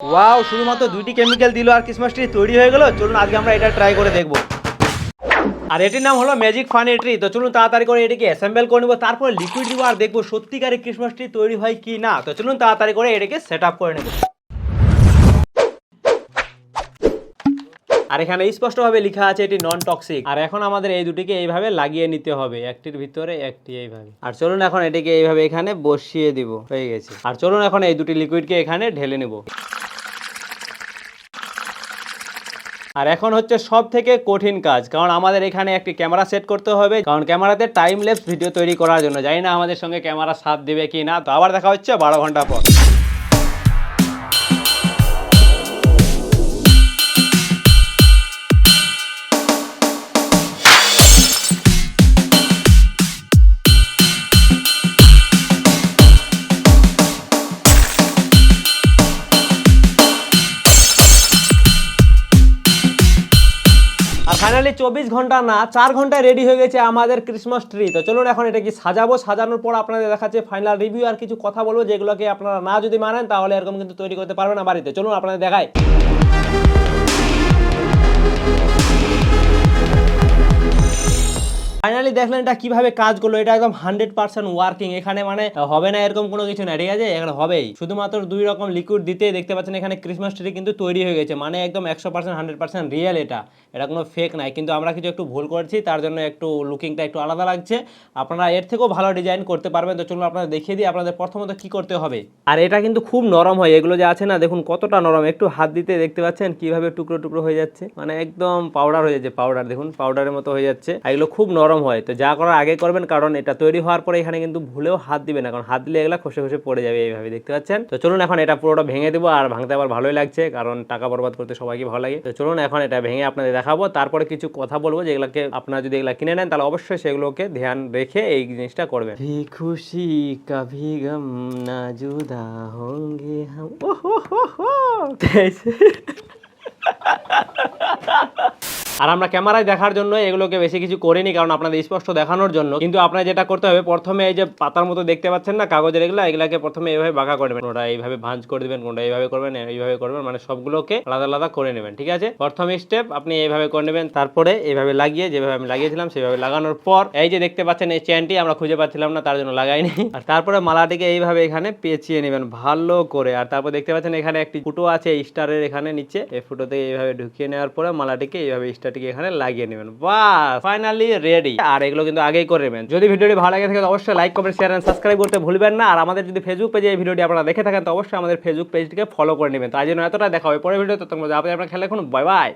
Wow, শুধুমাত্র দুইটি chemical দিল আর ক্রিসমাস ট্রি তৈরি হয়ে গেল। চলুন আজকে আমরা এটা ট্রাই করে দেখব। আর এটির নাম হলো ম্যাজিক ফানি ট্রি তো চলুন তাড়াতাড়ি করে এটিকে অ্যাসেম্বল করে নেব, তারপর লিকুইড দিব আর দেখব সত্যিকারের ক্রিসমাস ট্রি তৈরি হয় কি না। তো চলুন তাড়াতাড়ি করে এটাকে সেট আপ করে নেব। আর এখানে স্পষ্টভাবে লেখা আছে এটি নন টক্সিক আর এখন আমাদের এই দুটিকে এইভাবে লাগিয়ে নিতে হবে, একটির ভিতরে, একটি এইভাবে। আর চলুন এখন এটিকে এইভাবে এখানে বসিয়ে দিব, হয়ে গেছে। আর চলুন এখন এই দুটি লিকুইডকে এখানে ঢেলে নেব। আর এখন হচ্ছে সব থেকে কঠিন কাজ, কারণ আমাদের এখানে একটি ক্যামেরা সেট করতে হবে, কারণ ক্যামেরাতে টাইম লেপস ভিডিও তৈরি করার জন্য। জানি না আমাদের সঙ্গে ক্যামেরা সাথ দেবে কি না, তো আবার দেখা হচ্ছে বারো ঘণ্টা পর। ফাইনালি চব্বিশ ঘণ্টা না, চার ঘন্টায় রেডি হয়ে গেছে আমাদের ক্রিসমাস ট্রি তো চলুন এখন এটা কি সাজাবো? সাজানোর পর আপনাদের দেখাচ্ছে ফাইনাল রিভিউ আর কিছু কথা বলব যেগুলোকে আপনারা না যদি মানেন, তাহলে এরকম কিন্তু তৈরি করতে পারবেন না বাড়িতে। চলুন আপনাদের দেখায় দেখলেন এটা কীভাবে কাজ করল, এটা একদম হান্ড্রেড পার্সেন্ট ওয়ার্কিং এখানে মানে হবে না এরকম কোনো কিছু না, ঠিক আছে? এখানে হবেই। শুধুমাত্র দুই রকম লিকুইড দিতে দেখতে পাচ্ছেন এখানে ক্রিসমাস ট্রি কিন্তু তৈরি হয়ে গেছে মানে একদম একশো পার্সেন্ট হান্ড্রেড পার্সেন্ট রিয়েল এটা। এটা কোনো ফেক নাই, কিন্তু আমরা কিছু একটু ভুল করেছি, তার জন্য একটু লুকিংটা একটু আলাদা লাগছে। আপনারা এর থেকেও ভালো ডিজাইন করতে পারবেন, তো চলুন আপনাদের দেখিয়ে দিই, আপনাদের প্রথমত কি করতে হবে। আর এটা কিন্তু খুব নরম হয়, এগুলো যে আছে না, দেখুন কতটা নরম, একটু হাত দিতে দেখতে পাচ্ছেন কীভাবে টুকরো টুকরো হয়ে যাচ্ছে মানে একদম পাউডার হয়ে যাচ্ছে পাউডার দেখুন পাউডারের মতো হয়ে যাচ্ছে এগুলো খুব নরম হয়। তো যা করার আগে করবেন কারণ এটা তৈরি হওয়ার পরে এখানে কিন্তু ভুলেও হাত দিবে না কারণ হাত দিলে এগুলো খসে খসে পড়ে যাবে এইভাবে দেখতে পাচ্ছেন? তো চলুন এখন এটা পুরোটা ভেঙে দেবো আর ভাঙতে আবার ভালোই লাগছে কারণ টাকা বরবাদ করতে সবাইকে ভালো লাগে। তো চলুন এখন এটা ভেঙে আপনাদের দেখাবো তারপরে কিছু কথা বলব যেগুলোকে আপনারা যদি এগুলা কিনে নেন তাহলে অবশ্যই সেগুলোকে ধ্যান রেখে এই জিনিসটা করবেন। খুশি কভি গম না জুদা হোঙ্গে হাম আর আমরা ক্যামেরায় দেখার জন্য এগুলোকে বেশি কিছু করিনি, কারণ আপনাদের স্পষ্ট দেখানোর জন্য। কিন্তু আপনার যেটা করতে হবে, প্রথমে এই যে পাতার মতো দেখতে পাচ্ছেন না, কাগজের এগুলো, এগুলাকে প্রথমে এইভাবে বাঁকা করে নেবেন। ওটা এইভাবে ভাঁজ করে দেবেন, কোনটা এইভাবে করবেন এইভাবে করবেন মানে সবগুলোকে আলাদা আলাদা করে নেবেন, ঠিক আছে? প্রথম স্টেপ আপনি এইভাবে করে নেবেন, তারপরে এইভাবে লাগিয়ে, যেভাবে আমি লাগিয়েছিলাম, সেভাবে লাগানোর পর এই যে দেখতে পাচ্ছেন এই চেনটি আমরা খুঁজে পাচ্ছিলাম না, তার জন্য লাগাইনি। আর তারপরে মালাটিকে এইভাবে এখানে পেঁচিয়ে নেবেন, ভালো করে। আর তারপর দেখতে পাচ্ছেন এখানে একটি ফুটো আছে স্টারের এখানে নিচে। এই ফুটোতে এইভাবে ঢুকিয়ে নেওয়ার পরে মালাটিকে এইভাবে স্টারটিকে এখানে লাগিয়ে নেবেন। বাস ফাইনালি রেডি আর এগুলো কিন্তু আগেই করে নেবেন। যদি ভিডিওটি ভালো লাগে থাকে, অবশ্যই like comment share and subscribe করতে ভুলবেন না। আর আমাদের যদি ফেসবুক পেজে এই ভিডিওটি আপনারা দেখে থাকেন, তো অবশ্যই আমাদের ফেসবুক পেজটিকে ফলো করে নেবেন। তাই জন্য এতটা দেখা হবে পরের ভিডিও তোমরা আপনি আপনার খেলা এখন বাই বাই